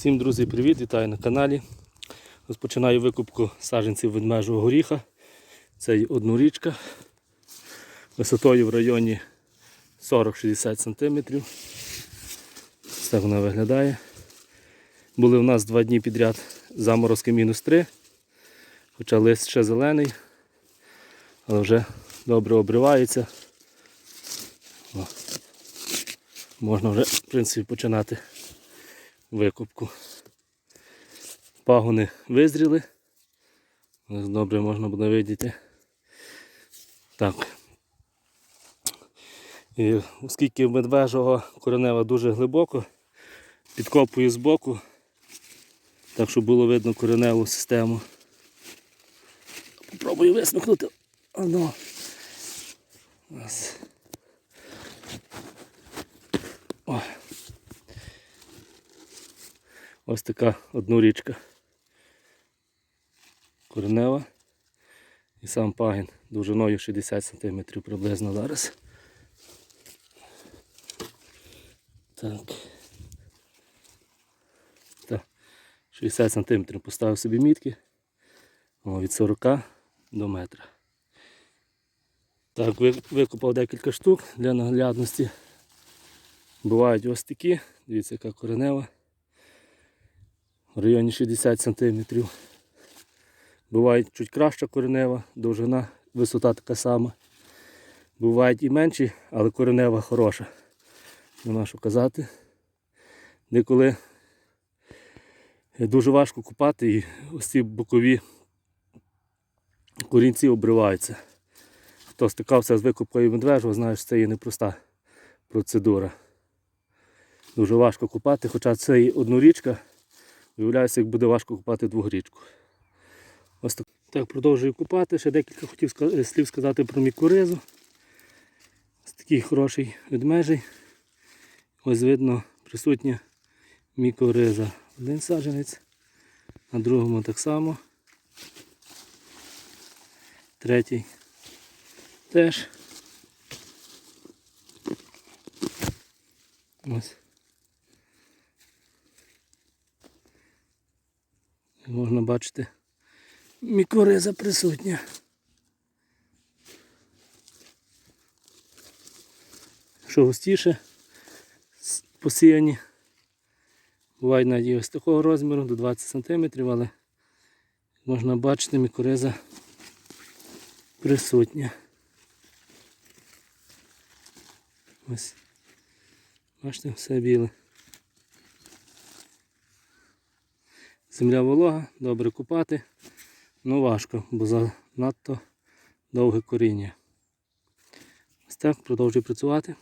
Всім друзі, привіт! Вітаю на каналі. Розпочинаю викупку саджанців ведмежого горіха. Це однорічка. Висотою в районі 40-60 см. Так вона виглядає. Були в нас два дні підряд заморозки мінус 3. Хоча лист ще зелений, але вже добре обривається. О. Можна вже в принципі починати викупку. Пагони визріли. Добре можна буде видіти. Так. І оскільки медвежого коренева дуже глибоко, підкопую збоку, так щоб було видно кореневу систему. Попробую висмикнути. Оно. Ось. Ось така однорічка. Коренева. І сам пагін довжиною 60 см приблизно зараз. Так. Так. 60 см поставив собі мітки. О, від 40 до метра. Так, викопав декілька штук для наглядності. Бувають ось такі. Дивіться, яка коренева в районі 60 см. Буває чуть краща коренева, довжина, висота така сама. Бувають і менші, але коренева хороша. Нема що казати. Деколи дуже важко купати і ось ці бокові корінці обриваються. Хто стикався з викупкою медвежого, знає, що це є непроста процедура. Дуже важко купати, хоча це і однорічка. Виявляється, як буде важко купати двогрічку. Ось так. Так, продовжую купати. Ще декілька хотів слів сказати про мікоризу. Ось такий хороший ведмежий. Ось видно присутня мікориза. Один саджанець, на другому так само. Третій теж. Ось. Можна бачити, мікориза присутня. Що густіше посіяні. Бувають навіть ось такого розміру до 20 см, але можна бачити, мікориза присутня. Ось. Бачите, все біле. Земля волога, добре купати, але важко, бо занадто довге коріння. Ось так, продовжую працювати.